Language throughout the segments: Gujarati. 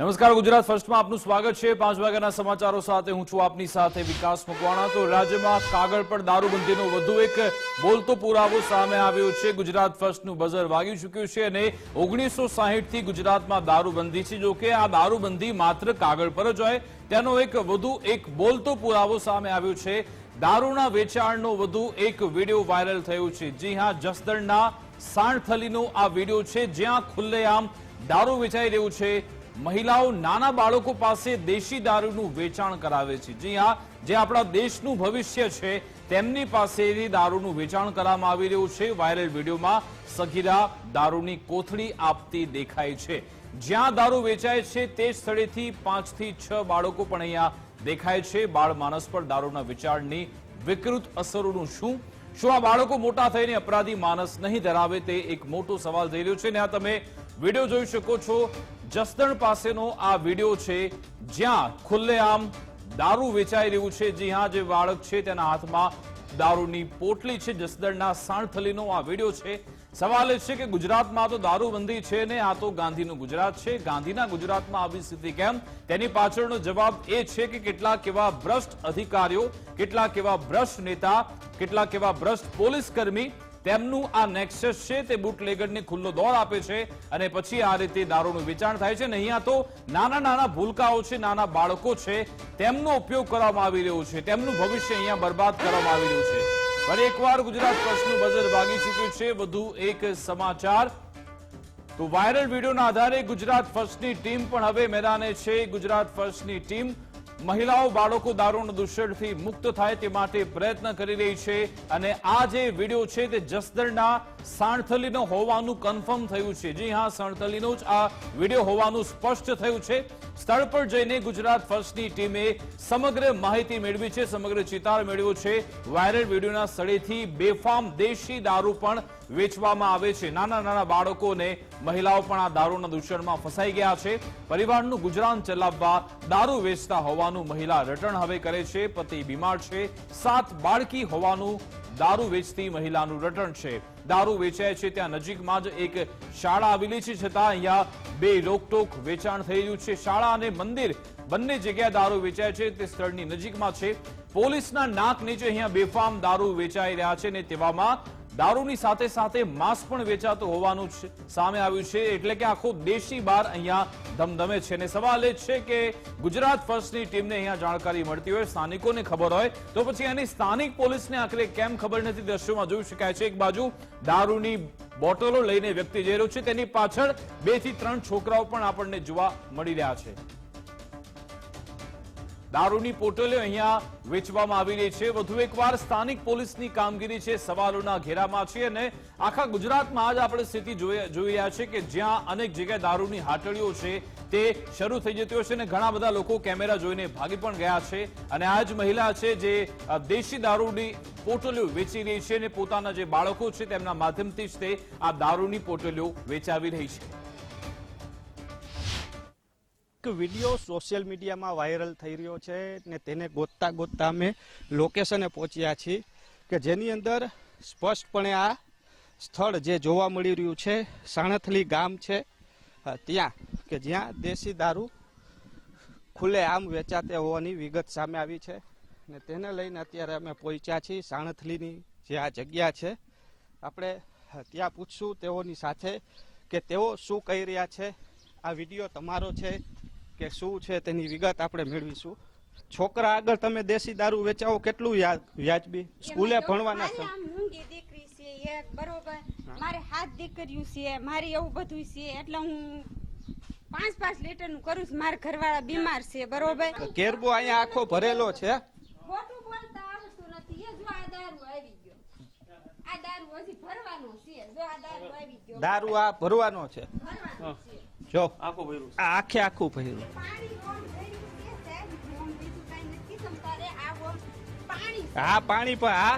નમસ્કાર, ગુજરાત ફર્સ્ટમાં આપનું સ્વાગત છે. પાંચ વાગ્યાના સમાચારો સાથે હું છું આપની સાથે વિકાસ મકવાણા. તો રાજ્યમાં કાગળ પર દારૂબંધીનો વધુ એક બોલતો પુરાવો સામે આવ્યો છે. ગુજરાત ફર્સ્ટનું બઝર વાગી ચૂક્યું છે અને ઓગણીસો સાહીઠથી ગુજરાતમાં દારૂબંધી છે. જોકે આ દારૂબંધી માત્ર કાગળ પર જ હોય, તેનો એક વધુ એક બોલતો પુરાવો સામે આવ્યો છે. દારૂના વેચાણનો વધુ એક વીડિયો વાયરલ થયો છે. જી હા, જસદણના સાણથલીનો આ વીડિયો છે. જ્યાં ખુલ્લેઆમ દારૂ વેચાઈ રહ્યું છે. મહિલાઓ નાના બાળકો પાસે દેશી દારૂનું વેચાણ કરાવે છે. જી હા, જે આપણા દેશનું ભવિષ્ય છે, તેમની પાસેથી દારૂનું વેચાણ કરવામાં આવી રહ્યું છે. વાયરલ વિડીયોમાં સગીરા દારૂની કોથળી આપતી દેખાય છે. જ્યાં દારૂ વેચાય છે તે સ્થળેથી પાંચથી છ બાળકો પણ અહીંયા દેખાય છે. બાળ માનસ પર દારૂના વેચાણની વિકૃત અસરોનું શું? શું આ બાળકો મોટા થઈને અપરાધી માનસ નહીં ધરાવે તે એક મોટો સવાલ થઈ રહ્યો છે. ને આ તમે વીડિયો જોઈ શકો છો. જસદણ પાસેનો આ વીડિયો છે. જ્યાં ખુલ્લેઆમ દારૂ વેચાઈ રહ્યું છે. જી હા, જે બાળક છે તેના હાથમાં દારૂની પોટલી છે. જસદણના સાણથલીનો આ વીડિયો છે. સવાલ એ છે કે ગુજરાતમાં તો દારૂબંધી છે ને, આ તો ગાંધીનું ગુજરાત છે. ગાંધીના ગુજરાતમાં આવી સ્થિતિ કેમ? તેની પાછળનો જવાબ એ છે કે કેટલાક એવા ભ્રષ્ટ અધિકારીઓ, કેટલાક એવા ભ્રષ્ટ નેતા, કેટલાક એવા ભ્રષ્ટ પોલીસ કર્મી તેમનું આ નેક્સસ છે તે બુટલેગરને ખુલ્લો દોર આપે છે અને પછી આ રીતે દારૂનું વેચાણ થાય છે ને અહીંયા તો નાના નાના ભૂલકાઓ છે, નાના બાળકો છે, તેમનો ઉપયોગ કરવામાં આવી રહ્યો છે, તેમનું ભવિષ્ય અહીંયા બરબાદ કરવામાં આવી રહ્યું છે. ફરી એકવાર ગુજરાત પક્ષનું બજર ભાગી ચૂક્યું છે, વધુ એક સમાચાર. તો વાયરલ વિડીયોના આધારે ગુજરાત ફર્સ્ટની ટીમ પણ હવે મેદાને છે, ગુજરાત ફર્સ્ટની ટીમ મહિલાઓ બાળકો દારૂણ દુષણથી મુક્ત થાય તે માટે પ્રયત્ન કરી રહી છે અને આ જે વીડિયો છે તે જસદણના સાણથલીનો હોવાનું કન્ફર્મ થયું છે. જી હા, સાણથલીનો જ આ વીડિયો હોવાનું સ્પષ્ટ થયું છે. સ્થળ પર જઈને ગુજરાત ફર્સ્ટની ટીમે સમગ્ર માહિતી મેળવી છે, સમગ્ર ચિતાર મેળવ્યો છે. વાયરલ વિડીયોના સ્થળેથી બેફામ દેશી દારૂ પણ વેચવામાં આવે છે. નાના નાના બાળકોને મહિલાઓ પણ આ દારૂના દૂષણમાં ફસાઈ ગયા છે. પરિવારનું ગુજરાન ચલાવવા દારૂ વેચતા હોવાનું મહિલા રટણ હવે કરે છે. પતિ બીમાર છે. સાત બાળકી હોવાનું દારૂ વેચતી મહિલાનું રટણ છે. દારૂ વેચાય છે ત્યાં નજીકમાં જ એક શાળા આવેલી છે. છતાં અહીંયા બે રોકટોક વેચાણ થઈ રહ્યું છે. શાળા અને મંદિર બંને જગ્યાએ દારૂ વેચાય છે. તે સ્થળની નજીકમાં છે. પોલીસના નાક નીચે અહીંયા બેફામ દારૂ વેચાઈ રહ્યા છે ને તેવામાં દારૂની સાથે સાથે માંસ પણ વેચાતું હોવાનું સામે આવ્યું છે. એટલે કે આખો દેશી બાર અહીંયા ધમધમે છે. અને સવાલ એ છે કે ગુજરાત ફર્સ્ટની ટીમને અહીંયા જાણકારી મળતી હોય, સ્થાનિકોને ખબર હોય, તો પછી એની સ્થાનિક પોલીસને આખરે કેમ ખબર નથી? દ્રશ્યોમાં જોઈ શકાય છે. એક બાજુ દારૂની બોટલો લઈને વ્યક્તિ જઈ રહ્યો છે. તેની પાછળ બેથી ત્રણ છોકરાઓ પણ આપણને જોવા મળી રહ્યા છે. દારૂની પોટલીઓ અહીંયા વેચવામાં આવી રહી છે. વધુ એકવાર સ્થાનિક પોલીસની કામગીરી છે. સવાલોના ઘેરામાં છે અને આખા ગુજરાતમાં આજ આપણે સ્થિતિ જોઈ રહ્યા છે કે જ્યાં અનેક જગ્યાએ દારૂની હાટડીઓ છે તે શરૂ થઈ જતી હોય અને ઘણા બધા લોકો કેમેરા જોઈને ભાગી પણ ગયા છે. અને આ જ મહિલા છે જે દેશી દારૂની પોટલીઓ વેચી રહી છે અને પોતાના જે બાળકો છે તેમના માધ્યમથી જ તે આ દારૂની પોટલીઓ વેચાવી રહી છે. એક વીડિયો સોશિયલ મીડિયામાં વાયરલ થઈ રહ્યો છે ને તેને ગોતતા ગોતતા અમે લોકેશને પહોંચ્યા છીએ કે જેની અંદર સ્પષ્ટપણે આ સ્થળ જે જોવા મળી રહ્યું છે, સાણથલી ગામ છે ત્યાં કે જ્યાં દેશી દારૂ ખુલ્લે આમ વેચાતે હોવાની વિગત સામે આવી છે ને તેને લઈને અત્યારે અમે પહોંચ્યા છીએ સાણથલીની જે આ જગ્યા છે. આપણે ત્યાં પૂછશું તેઓની સાથે કે તેઓ શું કહી રહ્યા છે, આ વીડિયો તમારો છે કે શું છે તેની વિગત આપણે મેળવીશું. છોકરા આગળ તમે દેશી દારૂ વેચાવો કેટલું વ્યાજબી? સ્કૂલે ભણવાના છે દીકરી છે એક બરોબર? મારે હાથ દીકરીઓ છે મારે એવું બધું છે એટલે હું પાંચ પાંચ લીટરનું કરું છું. મારા ઘરવાળા બીમાર છે બરોબર? કેરબો અહીંયા આખો ભરેલો છે? ખોટું બોલતા આવતું નથી. એ જો આ દારૂ આવી ગયો. આ દારૂ હજી ભરવાનો છે. જો આ દારૂ આવી ગયો. દારૂ આ ભરવાનો છે. ભરવાનો છે. જો. આ આખે આખું ભર્યું. હા ઓમ ભર્યું છે સાહેબ? ઓમ બીજું કાંઈ નથી તમતારે આ ઓમ પાણી પર આ આ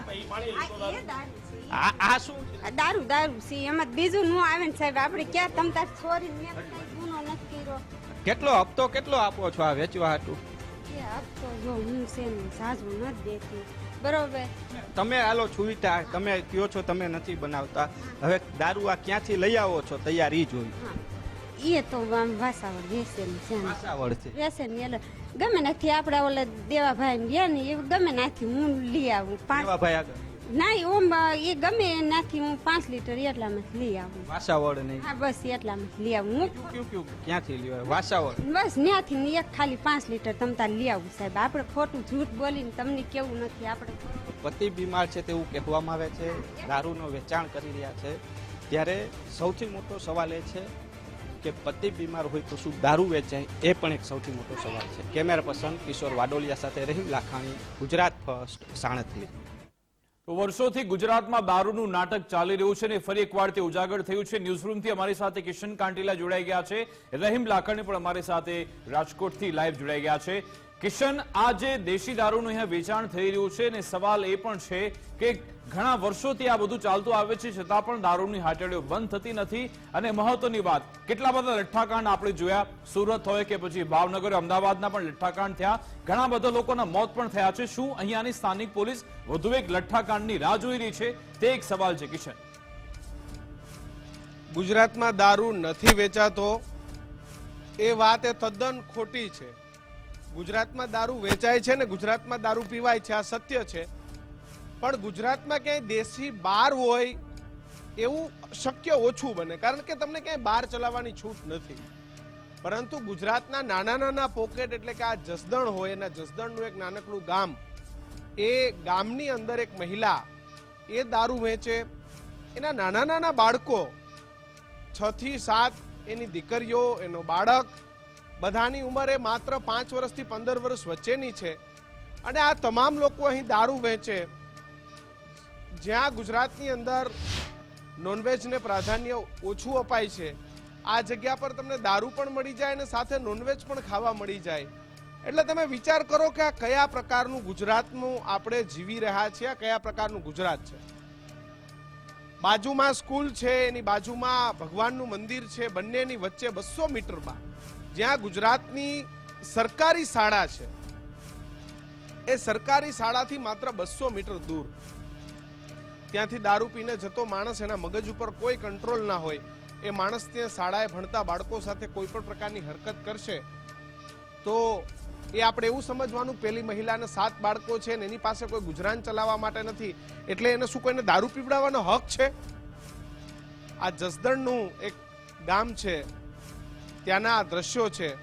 એ દારૂ. છે. આ આ શું? આ દારૂ દારૂ છે. એમાં બીજું નું આવે ને સાહેબ. આપણે ક્યાં તમ તાર છોરી મેં ગુનો નથી કર્યો. કેટલો હપ્તો કેટલો આપો છો આ વેચવા હાટું? હપ્તો જો હું છે ને સાજું નથી દેતી. બરોબર? તમે આલો છુવિતા તમે કયો છો તમે નથી બનાવતા. હવે દારૂ આ ક્યાંથી લઈ આવો છો? તૈયારી જોઈ. હા. એ તો આમ વાસાવડ વેસેલું છે ને. વાસાવડથી વેસે ને એટલે ગમે નથી આપડા ઓલા દેવા ભાઈ ગયા ને એ ગમે નાથી હું લઈ આવું પાંચ ના ઓમ એ ગમે નાથી હું પાંચ લીટર એટલામાં લઈ આવું. વાસાવડ નહીં. હા બસ એટલામાં લઈ આવું. હું ક્યું ક્યું ક્યાંથી લ્યો વાસાવડ બસ ત્યાંથી ને એક ખાલી પાંચ લીટર તમ તાર લઈ આવું સાહેબ. આપણે ખોટું જૂઠ બોલીને તમને કેવું નથી આપણે. પતિ બીમાર છે તેવું કહેવામાં આવે છે. દારૂનું વેચાણ કરી રહ્યા છે. ત્યારે સૌથી મોટો સવાલ એ છે કે પતિ બીમાર હોય તો શું દારૂ વેચાય? એ પણ એક સૌથી મોટો સવાલ છે. કેમેરા પર્સન કિશોર વાડોલિયા સાથે રહીમ લાખાણી, ગુજરાત ફર્સ્ટ સાણથલી તો વર્ષોથી ગુજરાતમાં દારૂનું નાટક ચાલી રહ્યું છે ને ફરી એકવાર તે ઉજાગર થયું છે. ન્યૂઝરૂમથી અમારી સાથે કિશન કાંટીલા જોડાઈ ગયા છે. રહીમ લાખણી પણ અમારી સાથે રાજકોટથી લાઈવ જોડાઈ ગયા છે. કિશન, આજે દેશી દારૂનું અહીંયા વેચાણ થઈ રહ્યું છે અને સવાલ એ પણ છે કે ઘણા વર્ષોથી આ બધું ચાલતું આવે છે, છતાં પણ દારૂની હાટડીઓ બંધ થતી નથી. અને મહત્વની વાત, કેટલા બધા લઠ્ઠાકાંડ આપણે જોયા? સુરત હોય કે પછી ભાવનગર, અમદાવાદના પણ લઠ્ઠાકાંડ થયા. ઘણા બધા લોકોના મોત પણ થયા છે. શું અહીંયાની સ્થાનિક પોલીસ વધુ એક લઠ્ઠાકાંડની રાહ જોઈ રહી છે? તે એક સવાલ છે, કિશન. ગુજરાતમાં દારૂ નથી વેચાતો. એ વાત એ તદ્દન ખોટી છે. ગુજરાતમાં દારૂ વેચાય છે ને ગુજરાતમાં દારૂ પીવાય છે, આ સત્ય છે. પણ ગુજરાતમાં ક્યાંય દેશી બાર હોય એવું શક્ય ઓછું બને. કારણ કે તમને ક્યાંય બાર ચલાવવાની છૂટ નથી. પરંતુ ગુજરાતના નાના નાના પોકેટ એટલે કે આ જસદણ હોય, એના જસદણનું એક નાનકડું ગામ, એ ગામની અંદર એક મહિલા એ દારૂ વેચે. એના નાના નાના બાળકો છ થી સાત એની દીકરીઓ, એનો બાળક બધાની ઉંમર એ માત્ર પાંચ વર્ષથી પંદર વર્ષ વચ્ચેની છે. અને આ તમામ લોકો અહીં દારૂ વેચે. જ્યાં ગુજરાતની અંદર નોનવેજને પ્રાધાન્ય ઓછું અપાય છે. આ જગ્યા પર તમને દારૂ પણ મળી જાય અને સાથે નોનવેજ પણ ખાવા મળી જાય. એટલે તમે વિચાર કરો કે આ કયા પ્રકારનું ગુજરાતનું આપણે જીવી રહ્યા છીએ, આ કયા પ્રકારનું ગુજરાત છે. બાજુમાં સ્કૂલ છે, એની બાજુમાં ભગવાનનું મંદિર છે, બંનેની વચ્ચે બસો મીટરમાં જ્યાં ગુજરાતની સરકારી શાળા છે, એ સરકારી શાળાથી માત્ર બસો મીટર દૂર. ત્યાંથી દારૂ પીને જતો માણસ એના મગજ ઉપર કોઈ કંટ્રોલ ના હોય, એ માણસ ત્યાં શાળાએ ભણતા બાળકો સાથે કોઈ પણ પ્રકારની હરકત કરશે, તો એ આપણે એવું સમજવાનું પેલી મહિલાને સાત બાળકો છે ને એની પાસે કોઈ ગુજરાન ચલાવવા માટે નથી, એટલે એને શું કોઈને દારૂ પીવડાવવાનો હક છે? આ જસદણનું એક ગામ છે ત્યાંના દ્રશ્યો છે.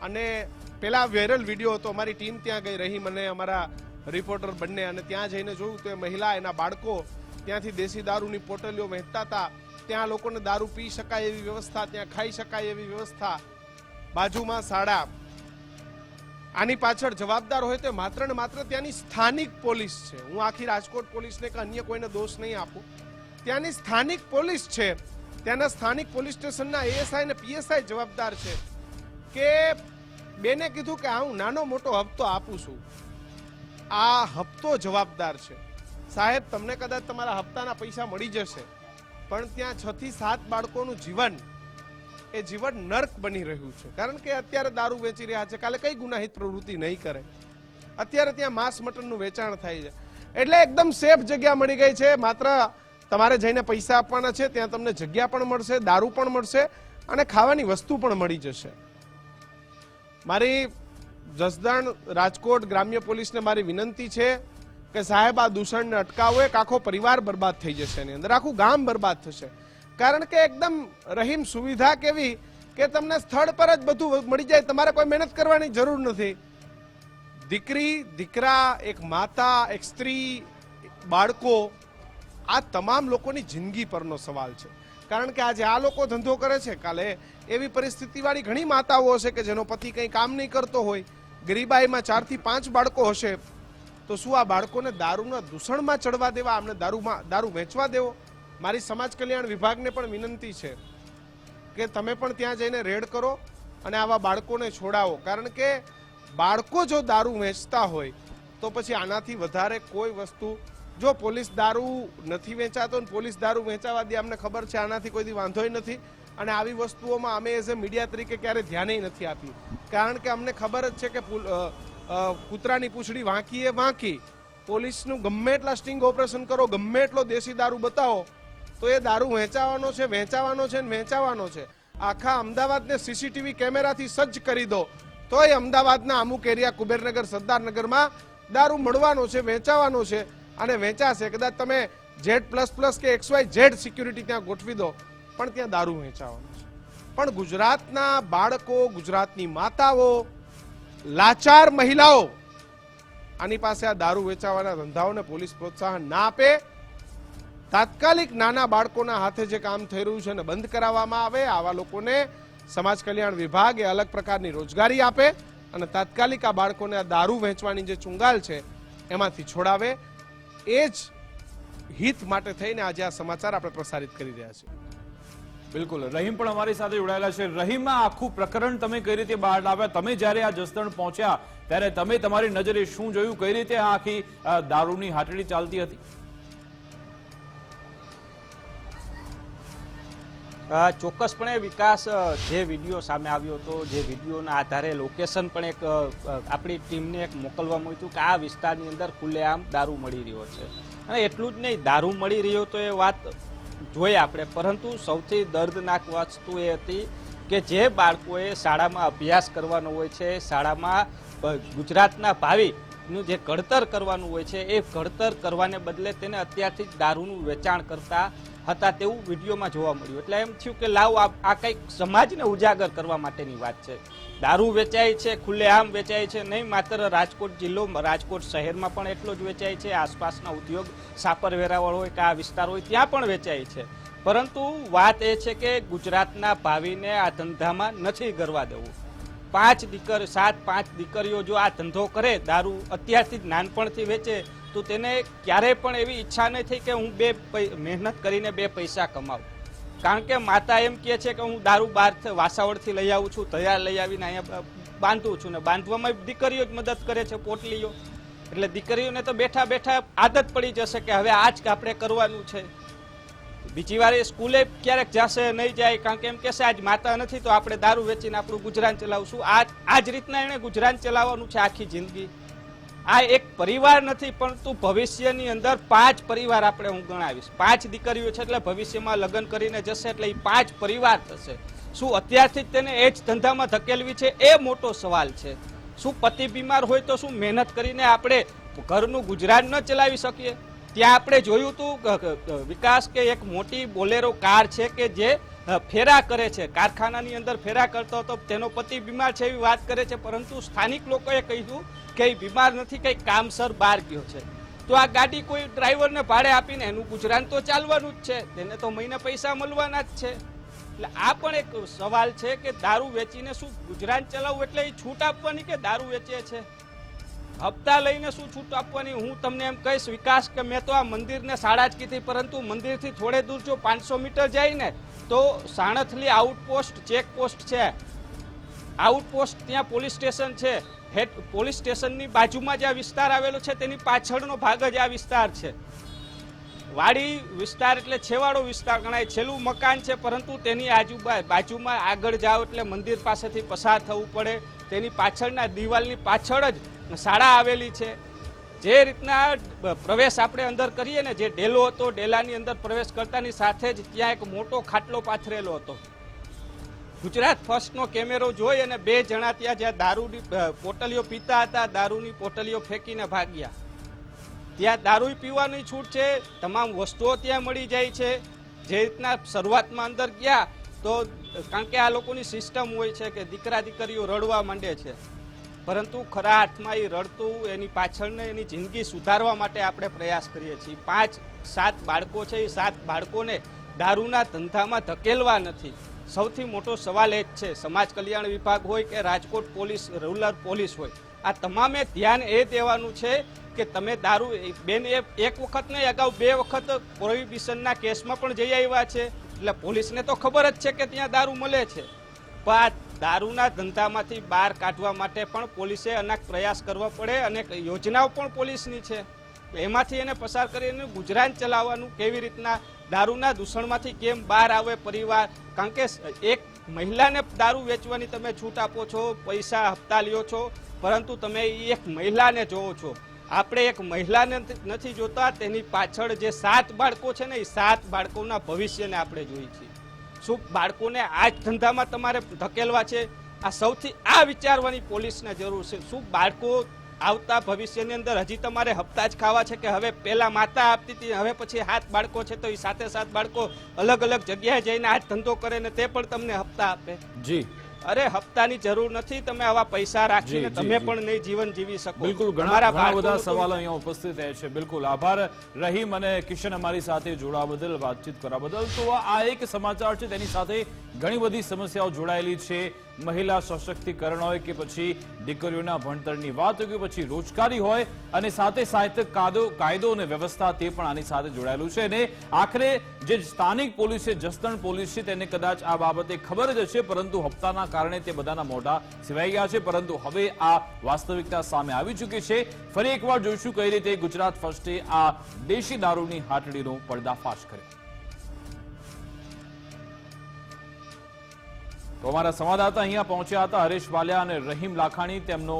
અને પેલા વાયરલ વીડિયો હતો, અમારી ટીમ ત્યાં ગઈ રહી, મને અમારા રિપોર્ટર બંને અને ત્યાં જઈને જોયું તો એ મહિલા, એના બાળકો ત્યાંથી દેશી દારૂની પોટલીઓ વહેંચતા હતા. ત્યાં લોકોને દારૂ પી શકાય એવી વ્યવસ્થા, ત્યાં ખાઈ શકાય એવી વ્યવસ્થા. બાજુમાં શાળા. આની પાછળ જવાબદાર હોય તો માત્ર ને માત્ર ત્યાંની સ્થાનિક પોલીસ છે. હું આખી રાજકોટ પોલીસને કે અન્ય કોઈને દોષ નહીં આપું. ત્યાંની સ્થાનિક પોલીસ છે. ત્યાંના સ્થાનિક પોલીસ સ્ટેશનના એએસઆઈ અને પીએસઆઈ જવાબદાર છે કે બેને કીધું કે હું નાનો મોટો હપ્તો આપું છું. આ હપ્તો જવાબદાર છે. સાહેબ, તમને કદાચ તમારા હપ્તાના પૈસા મળી જશે, પણ ત્યાં છ થી સાત બાળકોનું જીવન, એ જીવન નર્ક બની રહ્યું છે. કારણ કે અત્યારે દારૂ વેચી રહ્યા છે. કાલે કઈ ગુનાહિત પ્રવૃત્તિ નહીં કરે. અત્યારે ત્યાં માંસ મટનનું વેચાણ થાય છે. એટલે એકદમ સેફ જગ્યા મળી ગઈ છે. માત્ર તમારે જઈને પૈસા આપવાના છે, ત્યાં તમને જગ્યા પણ મળશે, દારૂ પણ મળશે અને ખાવાની વસ્તુ પણ મળી જશે. મારી જસદણ રાજકોટ ગ્રામ્ય પોલીસને મારી વિનંતી છે કે સાહેબ, આ દૂષણને અટકાવો, એક આખો પરિવાર બરબાદ થઈ જશે એની અંદર. આખું ગામ બરબાદ થશે. કારણ કે એકદમ રહીમ સુવિધા કેવી કે તમને સ્થળ પર જ બધું મળી જાય, તમારે કોઈ મહેનત કરવાની જરૂર નથી. દીકરી, દીકરા, એક માતા, એક સ્ત્રી, બાળકો આ તમામ લોકોની જિંદગી પરનો સવાલ છે. કારણ કે આજે આ લોકો ધંધો કરે છે. કાલે એવી પરિસ્થિતિવાળી ઘણી માતાઓ હશે કે જેનો પતિ કંઈ કામ નહીં કરતો હોય, ગરીબાઈમાં ચારથી પાંચ બાળકો હશે, તો શું આ બાળકોને દારૂના દૂષણમાં ચડવા દેવા? આમને દારૂમાં દારૂ વેચવા દેવો? મારી સમાજ કલ્યાણ વિભાગને પણ વિનંતી છે કે તમે પણ ત્યાં જઈને રેડ કરો અને આવા બાળકોને છોડાવો. કારણ કે બાળકો જો દારૂ વેચતા હોય, તો પછી આનાથી વધારે કોઈ વસ્તુ જો પોલીસ દારૂ નથી વેચાતો ને પોલીસ દારૂ વેચાવા દે, અમને ખબર છે, આનાથી કોઈ વાંધોય નથી. અને આવી વસ્તુઓમાં અમે એઝ એ મીડિયા તરીકે ક્યારે ધ્યાને નથી આપ્યું. કારણ કે અમને ખબર જ છે કે કૂતરાની પૂંછડી વાંકી એ વાંકી. પોલીસનું ગમે એટલા સ્ટિંગ ઓપરેશન કરો, ગમે એટલો દેશી દારૂ બતાવો, તો એ દારૂ વેચાવાનો છે વેચાવાનો છે ને વેચાવાનો છે. આખા અમદાવાદને સીસીટીવી કેમેરાથી સજ્જ કરી દો, તોય અમદાવાદના અમુક એરિયા કુબેરનગર, સરદારનગરમાં દારૂ મળવાનો છે, વેચાવાનો છે. અને વેચાશે. કદાચ તમે ઝેડ પ્લસ પ્લસ કે એક્સ વાય ઝેડ સિક્યુરિટી ત્યાં ગોઠવી દો, પણ ત્યાં દારૂ વેચાવાનો છે. પણ ગુજરાતના બાળકો, ગુજરાતની માતાઓ, લાચાર મહિલાઓ, આની પાસે આ દારૂ વેચાવાના ધંધાઓને પોલીસ પ્રોત્સાહન ના આપે. તાત્કાલિક નાના બાળકોના હાથે જે કામ થઈ રહ્યું છે એને બંધ કરાવવામાં આવે. આવા લોકોને સમાજ કલ્યાણ વિભાગ અલગ પ્રકારની રોજગારી આપે અને તાત્કાલિક આ બાળકોને આ દારૂ વેચવાની જે ચુંગાલ છે, એમાંથી છોડાવે. એ જ હિત માટે થઈને આજે આ સમાચાર આપણે પ્રસારિત કરી રહ્યા છીએ. બિલકુલ. રહીમ પણ અમારી સાથે જોડાયેલા છે. રહીમમાં આખું પ્રકરણ તમે કઈ રીતે બહાર લાવ્યા? તમે જ્યારે આ જસદણ પહોંચ્યા, ત્યારે તમે તમારી નજરે શું જોયું? કઈ રીતે આ આખી દારૂની હાટડી ચાલતી હતી? ચોક્કસપણે વિકાસ જે વીડિયો સામે આવ્યો હતો, જે વિડીયોના આધારે લોકેશન પણ એક આપણી ટીમને એક મોકલવામાં આવ્યું કે આ વિસ્તારની અંદર ખુલ્લેઆમ દારૂ મળી રહ્યો છે. અને એટલું જ નહીં, દારૂ મળી રહ્યો તો એ વાત જોઈએ આપણે. પરંતુ સૌથી દર્દનાક વસ્તુ એ હતી કે જે બાળકોએ શાળામાં અભ્યાસ કરવાનો હોય છે, શાળામાં ગુજરાતના ભાવિ નું જે ઘડતર કરવાનું હોય છે, એ ઘડતર કરવાને બદલે તેને અત્યારથી જ દારૂનું વેચાણ કરતા હતા તેવું વિડીયોમાં જોવા મળ્યું. એટલે એમ થયું કે લાવ આ કંઈક સમાજને ઉજાગર કરવા માટેની વાત છે. દારૂ વેચાય છે, ખુલ્લેઆમ વેચાય છે નહીં, માત્ર રાજકોટ જિલ્લો, રાજકોટ શહેરમાં પણ એટલો જ વેચાય છે. આસપાસના ઉદ્યોગ સાપર વેરાવળ હોય કે આ વિસ્તાર હોય, ત્યાં પણ વેચાય છે. પરંતુ વાત એ છે કે ગુજરાતના ભાવિને આ ધંધામાં નથી ગરવા દેવું. પાંચ દીકર સાત પાંચ દીકરીઓ જો આ ધંધો કરે, દારૂ અત્યારથી જ નાનપણથી વેચે તો તેને ક્યારેય પણ એવી ઈચ્છા નહીં થઈ કે હું બે મહેનત કરીને બે પૈસા કમાવું. કારણ કે માતા એમ કહે છે કે હું દારૂ બહાર વાસાવળથી લઈ આવું છું, તૈયાર લઈ આવીને અહીંયા બાંધું છું ને બાંધવામાં દીકરીઓ જ મદદ કરે છે, પોટલીઓ. એટલે દીકરીઓને તો બેઠા બેઠા આદત પડી જશે કે હવે આ જ આપણે કરવાનું છે. બીજી વાર એ સ્કૂલે ક્યારેક જશે નહીં જાય, કારણ કે એમ કહેશે, આજ માતા નથી તો આપણે દારૂ વેચીને આપણું ગુજરાન ચલાવશું. આ આ જ રીતના એણે ગુજરાન ચલાવવાનું છે આખી જિંદગી. આ એક પરિવાર નથી પરંતુ ભવિષ્યની અંદર પાંચ પરિવાર આપણે હું ગણાવીશ. પાંચ દીકરીઓ છે એટલે ભવિષ્યમાં લગ્ન કરીને જશે એટલે એ પાંચ પરિવાર થશે. શું અત્યારથી જ તેને એ જ ધંધામાં ધકેલવી છે? એ મોટો સવાલ છે. શું પતિ બીમાર હોય તો શું મહેનત કરીને આપણે ઘરનું ગુજરાન ન ચલાવી શકીએ? ત્યાં આપણે જોયું હતું વિકાસ કે એક મોટી બોલેરો કાર છે કે જે ફેરા કરે છે. કારખાનાની અંદર ફેરા કરતો હતો. તેનો પતિ બીમાર છે એવી વાત કરે છે. પરંતુ સ્થાનિક લોકોએ કહ્યું કે એ બીમાર નથી, કંઈ કામસર બહાર ગયો છે. તો આ ગાડી કોઈ ડ્રાઈવરને ભાડે આપીને એનું ગુજરાન તો ચાલવાનું જ છે. તેને તો મહિને પૈસા મળવાના જ છે. એટલે આ પણ એક સવાલ છે કે દારૂ વેચીને શું ગુજરાન ચલાવવું એટલે એ છૂટ આપવાની કે દારૂ વેચે છે? હપ્તા લઈને શું છૂટ આપવાની? હું તમને એમ કહીશ, વિકાસ, કે મેં તો આ મંદિરને શાળા જ કીધી પરંતુ મંદિરથી થોડે દૂર જો પાંચસો મીટર જાય ને તો સાણથલી આઉટપોસ્ટ ચેકપોસ્ટ છે. આઉટપોસ્ટ ત્યાં પોલીસ સ્ટેશન છે. હેડ પોલીસ સ્ટેશનની બાજુમાં જે આ વિસ્તાર આવેલો છે. તેની પાછળનો ભાગ જ આ વિસ્તાર છે. વાડી વિસ્તાર એટલે છેવાડો વિસ્તાર ગણાય. છેલ્લું મકાન છે, પરંતુ તેની આજુબા, બાજુમાં આગળ જાઓ એટલે મંદિર પાસેથી પસાર થવું પડે. તેની પાછળના દિવાલની પાછળ જ શાળા આવેલી છે. જે રીતના પ્રવેશ આપણે અંદર કરીએ ને, જે ડેલો હતો, ડેલાની અંદર પ્રવેશ કરતાની સાથે જ ત્યાં એક મોટો ખાટલો પાથરેલો હતો. ગુજરાત ફર્સ્ટનો કેમેરો જોઈ અને બે જણા ત્યાં જ્યાં દારૂની પોટલીઓ પીતા હતા, દારૂની પોટલીઓ ફેંકીને ભાગ્યા. ત્યાં દારૂ પીવાની છૂટ છે, તમામ વસ્તુઓ ત્યાં મળી જાય છે. જે રીતના શરૂઆતમાં અંદર ગયા, તો કારણ કે આ લોકોની સિસ્ટમ હોય છે કે દીકરા દીકરીઓ રડવા માંડે છે. પરંતુ ખરા અર્થમાં એ રડતું, એની પાછળને એની જિંદગી સુધારવા માટે આપણે પ્રયાસ કરીએ છીએ. પાંચ, સાત બાળકો છે, એ સાત બાળકોને દારૂના ધંધામાં ધકેલવા નથી. સૌથી મોટો સવાલ એ જ છે, સમાજ કલ્યાણ વિભાગ હોય કે રાજકોટ પોલીસ, રૂરલ પોલીસ હોય, આ તમામે ધ્યાન એ દેવાનું છે કે તમે દારૂ બેન એ એક વખત નહીં, અગાઉ બે વખત પ્રોહિબિશનના કેસમાં પણ જઈ આવ્યા છે. એટલે પોલીસને તો ખબર જ છે કે ત્યાં દારૂ મળે છે. પણ દારૂના ધંધામાંથી બહાર કાઢવા માટે પણ પોલીસે અનેક પ્રયાસ કરવો પડે અને યોજનાઓ પણ પોલીસની છે. એમાંથી એને પસાર કરીને ગુજરાન ચલાવવાનું કેવી રીતના દારૂના દૂષણમાંથી કેમ બહાર આવે પરિવાર? કારણ કે એક મહિલાને દારૂ વેચવાની તમે છૂટ આપો છો, પૈસા હપ્તા લ્યો છો, પરંતુ તમે એક મહિલાને જોવો છો. આપણે એક મહિલાને નથી જોતા, તેની પાછળ જે સાત બાળકો છે ને એ સાત બાળકોના ભવિષ્યને આપણે જોઈએ છીએ. શું બાળકોને આ જ ધંધામાં તમારે ધકેલવા છે? આ સૌથી આ વિચારવાની પોલીસને જરૂર છે. શું બાળકો આવતા ભવિષ્યની અંદર હજી તમારે હપ્તા જ ખાવા છે કે હવે પહેલાં માતા આપતી હતી, હવે પછી હાથ બાળકો છે તો એ સાથે સાથ બાળકો અલગ અલગ જગ્યાએ જઈને આ ધંધો કરે ને તે પણ તમને હપ્તા આપે? જી. અરે હપ્તાની જરૂર નથી તમે આવા પૈસા રાખીને તમે પણ નહીં જીવન જીવી શકો. બિલકુલ ઘણા બધા સવાલો અહીંયા ઉપસ્થિત રહે છે. બિલકુલ આભાર. રહીમ અને કિશન અમારી સાથે જોડાવા બદલ વાતચીત કરવા બદલ. તો આ એક સમાચાર છે તેની સાથે ઘણી બધી સમસ્યાઓ જોડાયેલી છે. મહિલા સશક્તિકરણ હોય કે પછી દીકરીઓના ભણતરની વાત હોય કે પછી રોજગારી હોય અને સાથે સાથે કાયદો કાયદો અને વ્યવસ્થા તે પણ આની સાથે જોડાયેલું છે. અને આખરે જે સ્થાનિક પોલીસ છે, જસદણ પોલીસ છે, તેને કદાચ આ બાબતે ખબર જ હશે, પરંતુ હપ્તાના કારણે તે બધાના મોઢા સિવાઈ ગયા છે. પરંતુ હવે આ વાસ્તવિકતા સામે આવી ચૂકી છે. ફરી એકવાર જોઈશું કઈ રીતે ગુજરાત ફર્સ્ટે આ દેશી દારૂની હાટડીનો પર્દાફાશ કર્યો તો અમારા સંવાદદાતા અહીંયા પહોંચ્યા હતા, હરેશ વાલિયા અને રહીમ લાખાણી. તેમનો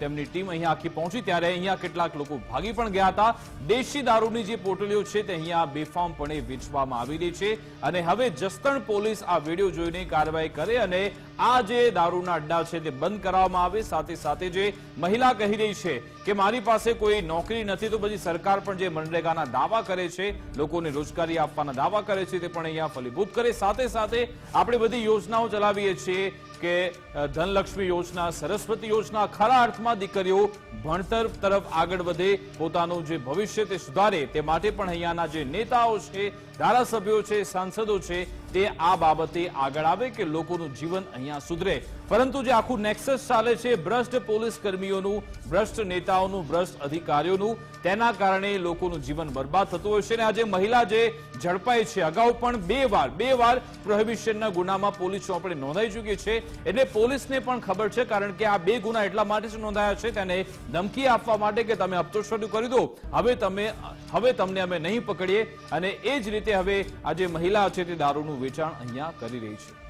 તેમની ટીમ અહીંયા આખી પહોંચી. ત્યારે અહીંયા કેટલાક લોકો ભાગી પણ ગયા હતા. દેશી દારૂની જે પોટલીઓ છે તે અહીંયા બેફામપણે વેચવામાં આવી રહી છે. અને હવે જસદણ પોલીસ આ વીડિયો જોઈને કાર્યવાહી કરે અને આ જે દારૂના અડ્ડા છે તે બંધ કરાવવામાં આવે, સાથે સાથે જે મહિલા કહી રહી છે કે મારી પાસે કોઈ નોકરી નથી, તો પછી સરકાર પણ જે મનરેગાના દાવા કરે છે, લોકોને રોજગારી આપવાના દાવા કરે છે, તે પણ અહીંયા ફલીભૂત કરે. સાથે સાથે આપણે બધી યોજનાઓ ચલાવીએ છીએ કે ધનલક્ષ્મી યોજના, સરસ્વતી યોજના, ખરા અર્થમાં દીકરીઓ ભણતર તરફ આગળ વધે, પોતાનું જે ભવિષ્ય તે સુધારે, તે માટે પણ અહીંયાના જે નેતાઓ છે, ધારાસભ્યો છે, સાંસદો છે, તે આ બાબતે આગળ આવે કે લોકોનું જીવન અહીંયા સુધરે. પરંતુ જે આખું નેક્સસ ચાલે છે, ભ્રષ્ટ પોલીસ કર્મીઓનું, ભ્રષ્ટ નેતાઓનું, ભ્રષ્ટ અધિકારીઓનું, તેના કારણે લોકોનું જીવન બરબાદ થતું હોય છે. અને આજે મહિલા જે ઝડપાઈ છે, અગાઉ પણ બે વાર બે વાર પ્રોહિબિશનના ગુનામાં પોલીસ ચોપડે નોંધાઈ ચૂકી છે. એટલે પોલીસને પણ ખબર છે, કારણ કે આ બે ગુના એટલા માટે જ નોંધાયા છે, તેને ધમકી આપવા માટે કે તમે હપ્તો શરૂ કરી દો. હવે તમે, હવે તમને અમે નહીં પકડીએ અને એ જ રીતે હવે આ જે મહિલા છે, તે દારૂનું વેચાણ અહીંયા કરી રહી છે.